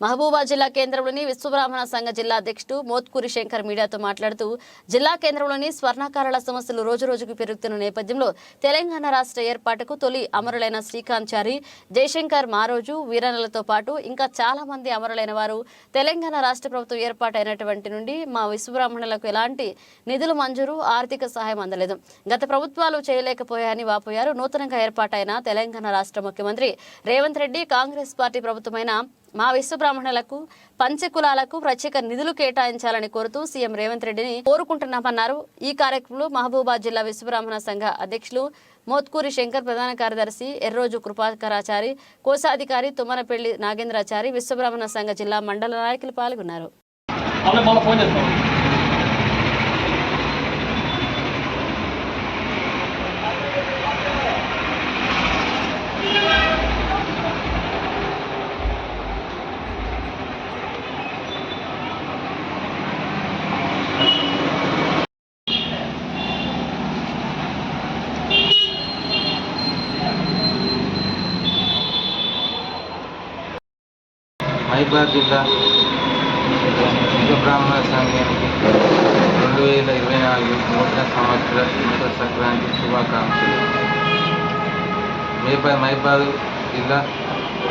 మహబూబా జిల్లా కేంద్రంలోని విశ్వబ్రాహ్మణ సంఘ జిల్లా అధ్యక్షుడు మోత్కూరి శంకర్ మీడియాతో మాట్లాడుతూ జిల్లా కేంద్రంలోని స్వర్ణకారుల సమస్యలు రోజురోజుకు పెరుగుతున్న నేపథ్యంలో తెలంగాణ రాష్ట్ర ఏర్పాటుకు తొలి అమరులైన శ్రీకాంత్ చారి జయశంకర్ మారోజు వీరన్నలతో పాటు ఇంకా చాలా మంది అమరులైన వారు తెలంగాణ రాష్ట్ర ప్రభుత్వం ఏర్పాటైనటువంటి నుండి మా విశ్వబ్రాహ్మణులకు ఎలాంటి నిధులు మంజూరు ఆర్థిక సహాయం అందలేదు. గత ప్రభుత్వాలు చేయలేకపోయాయని వాపోయారు. నూతనంగా ఏర్పాటైన తెలంగాణ రాష్ట్ర ముఖ్యమంత్రి రేవంత్ రెడ్డి కాంగ్రెస్ పార్టీ ప్రభుత్వమైన మా విశ్వబ్రాహ్మణులకు పంచకులాలకు ప్రత్యేక నిధులు కేటాయించాలని కోరుతూ సీఎం రేవంత్ రెడ్డిని కోరుకుంటున్నామన్నారు. ఈ కార్యక్రమంలో మహబూబాద్ జిల్లా విశ్వబ్రాహ్మణ సంఘ అధ్యక్షులు మోత్కూరి శంకర్ ప్రధాన కార్యదర్శి ఎర్రోజు కృపాకరాచారి కోశాధికారి తుమ్మనపల్లి నాగేంద్రాచారి విశ్వబ్రాహ్మణ సంఘ జిల్లా మండల నాయకులు పాల్గొన్నారు. మైబాద్ జిల్లా విశ్వబ్రాహ్మణ సంఘానికి రెండు వేల ఇరవై నాలుగు నూతన సంవత్సర మకర సంక్రాంతి శుభాకాంక్షలు. మేపా మహిబాద్ జిల్లా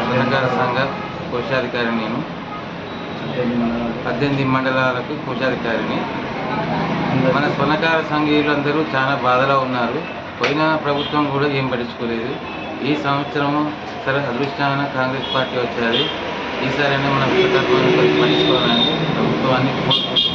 సహకార సంఘ కోశాధికారి నేను. పద్దెనిమిది మండలాలకు కోశాధికారిని. మన స్వర్ణకార సంఘీయులు అందరూ చాలా బాధలో ఉన్నారు. పోయిన ప్రభుత్వం కూడా ఏం పట్టించుకోలేదు. ఈ సంవత్సరము సరే అదృష్టాన కాంగ్రెస్ పార్టీ వచ్చారు ఈసారైనా మనం విశ్వకత్వాన్ని పట్టించుకోవాలని ప్రభుత్వాన్ని కోరుకుంటున్నాం